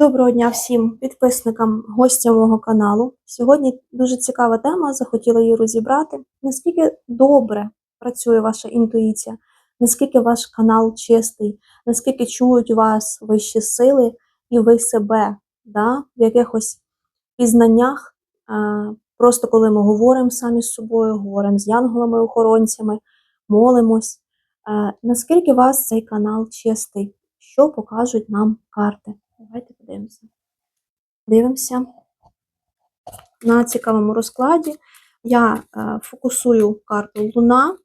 Доброго дня всім підписникам, гостям мого каналу. Сьогодні дуже цікава тема, захотіла її розібрати. Наскільки добре працює ваша інтуїція, наскільки ваш канал чистий, наскільки чують вас вищі сили і ви себе да, в якихось пізнаннях. Просто коли ми говоримо самі з собою, говоримо з янголами-охоронцями, молимось. Наскільки вас цей канал чистий? Що покажуть нам карти? Давайте подивимося. Дивимося. На цікавому розкладі я е, фокусую карту Луна.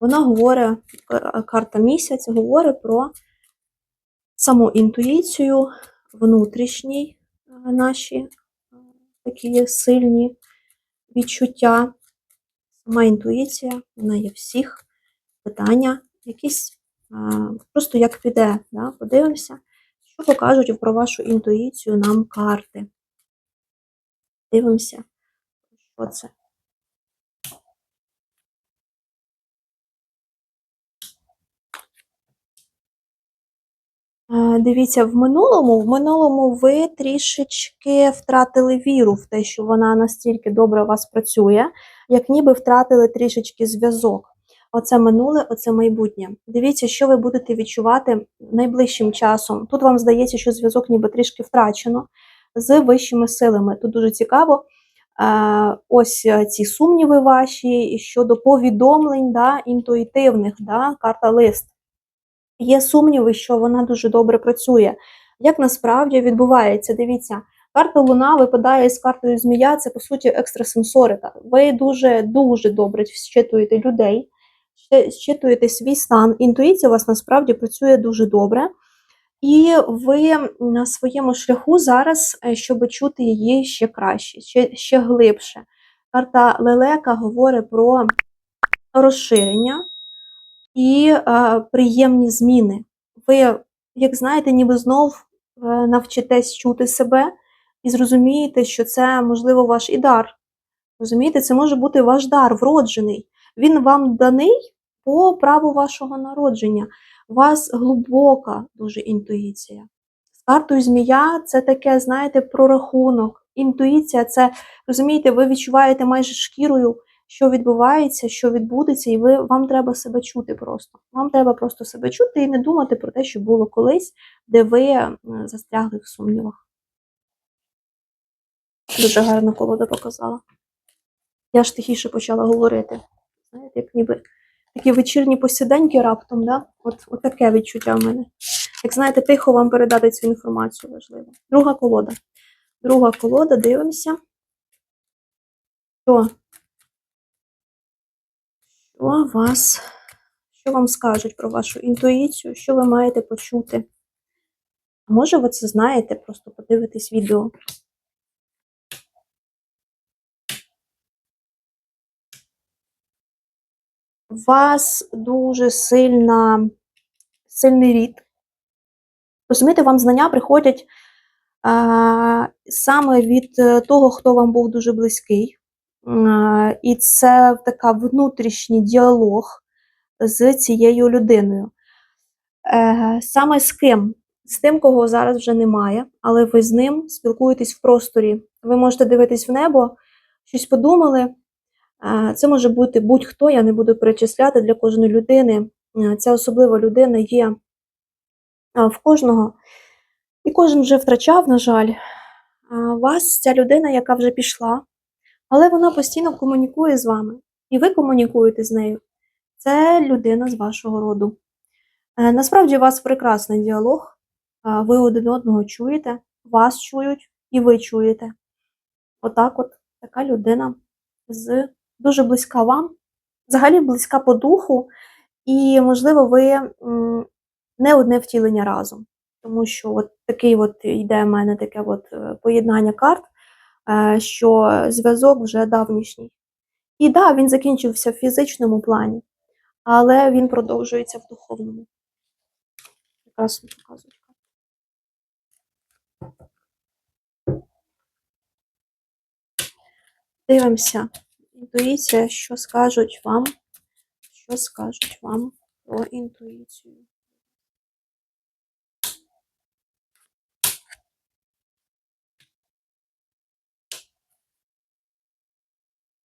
Вона говорить, е, карта місяць говорить про саму інтуїцію, внутрішні е, наші такі сильні відчуття. Сама інтуїція, вона є всіх питання, якісь просто як піде. Да? Подивимося. Що покажуть про вашу інтуїцію нам карти? Дивимося, що це. Дивіться, в минулому, в минулому ви трішечки втратили віру в те, що вона настільки добре у вас працює, як ніби втратили трішечки зв'язок. Оце минуле, оце майбутнє. Дивіться, що ви будете відчувати найближчим часом. Тут вам здається, що зв'язок ніби трішки втрачено з вищими силами. Тут дуже цікаво. е, Ось е, ці сумніви ваші щодо повідомлень да, інтуїтивних, да, карта лист. Є сумніви, що вона дуже добре працює. Як насправді відбувається? Дивіться, карта Луна випадає з картою Змія, це по суті екстрасенсорика. Ви дуже дуже добре щитуєте людей, щитуєте свій стан. Інтуїція у вас насправді працює дуже добре. І ви на своєму шляху зараз, е, щоб чути її ще краще, ще, ще глибше. Карта Лелека говорить про розширення і е, приємні зміни. Ви, як знаєте, ніби знов е, навчитесь чути себе і зрозумієте, що це, можливо, ваш і дар. Розумієте, це може бути ваш дар, вроджений. Він вам даний по праву вашого народження. У вас глибока дуже інтуїція. З картою змія це таке, знаєте, прорахунок. Інтуїція це, розумієте, ви відчуваєте майже шкірою, що відбувається, що відбудеться, і ви, вам треба себе чути просто. Вам треба просто себе чути і не думати про те, що було колись, де ви е, застрягли в сумнівах. Дуже гарна колода показала. Я ж тихіше почала говорити. Знаєте, як ніби такі вечірні посіденьки раптом, да? От, от таке відчуття в мене. Як знаєте, тихо вам передати цю інформацію важливо. Друга колода. Друга колода, дивимося. Що? Що вас, що вам скажуть про вашу інтуїцію, що ви маєте почути? Може, ви це знаєте, просто подивитесь відео. Вас дуже сильна, сильний рід. Розумієте, вам знання приходять а, саме від е, того, хто вам був дуже близький. А, і це така внутрішній діалог з цією людиною. Е, саме з ким? З тим, кого зараз вже немає, але ви з ним спілкуєтесь в просторі. Ви можете дивитись в небо, щось подумали. Це може бути будь-хто, я не буду перечисляти для кожної людини. Е, Ця особлива людина є в кожного. І кожен вже втрачав, на жаль. Вас ця людина, яка вже пішла, але вона постійно комунікує з вами. І ви комунікуєте з нею. Це людина з вашого роду. Е, Насправді у вас прекрасний діалог. Ви один одного чуєте, вас чують і ви чуєте. Отак, от така людина з дуже близька вам, взагалі близька по духу, і, можливо, ви не одне втілення разом. Тому що от такий от йде в мене таке от е, поєднання карт, е, що зв'язок вже давнішній. І так, да, він закінчився в фізичному плані, але він продовжується в духовному. Прекрасно показують. Дивимося інтуїція, що скажуть вам, що скажуть вам про інтуїцію.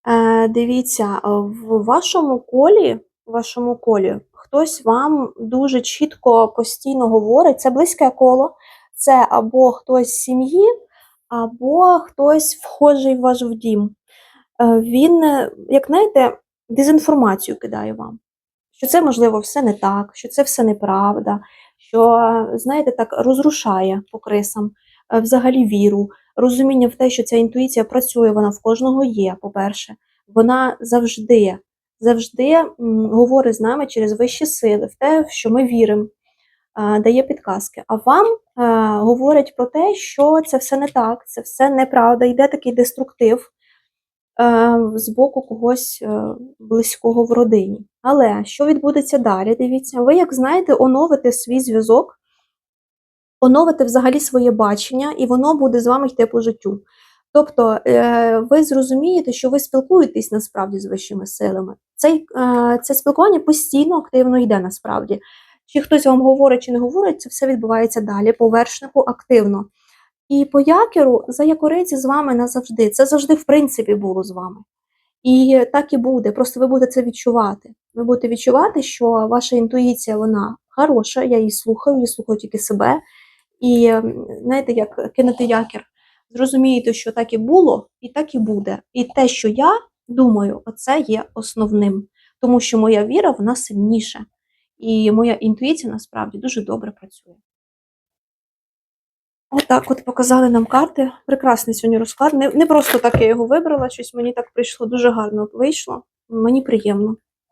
Е, Дивіться, в вашому колі, в вашому колі хтось вам дуже чітко постійно говорить, це близьке коло, це або хтось з сім'ї, або хтось вхожий в ваш в дім. Е, Він, е, як знаєте, дезінформацію кидає вам, що це, можливо, все не так, що це все неправда, що, знаєте, так розрушає по крисам е, взагалі віру, розуміння в те, що ця інтуїція працює, вона в кожного є, по-перше. Вона завжди, завжди говорить з нами через вищі сили, в те, в що ми віримо, дає підказки. А вам говорять про те, що це все не так, це все неправда, йде такий деструктив з боку когось е, близького в родині. Але що відбудеться далі? Дивіться, ви, як знаєте, оновите свій зв'язок, оновите взагалі своє бачення, і воно буде з вами йти по життю. Тобто е, ви зрозумієте, що ви спілкуєтесь насправді з вищими силами. Цей, е, це спілкування постійно активно йде насправді. Чи хтось вам говорить, чи не говорить, це все відбувається далі, по вершнику активно. І по якеру за якориці з вами назавжди. Це завжди, в принципі, було з вами. І так і буде. Просто ви будете це відчувати. Ви будете відчувати, що ваша інтуїція вона хороша, я її слухаю, її слухаю тільки себе. І знаєте, як кинути якір. Зрозумієте, що так і було, і так і буде. І те, що я думаю, оце є основним. Тому що моя віра вона сильніша. І моя інтуїція насправді дуже добре працює. Отак от показали нам карти. Прекрасний сьогодні розклад. Не, не просто так я його вибрала, щось мені так прийшло дуже гарно вийшло. Мені приємно.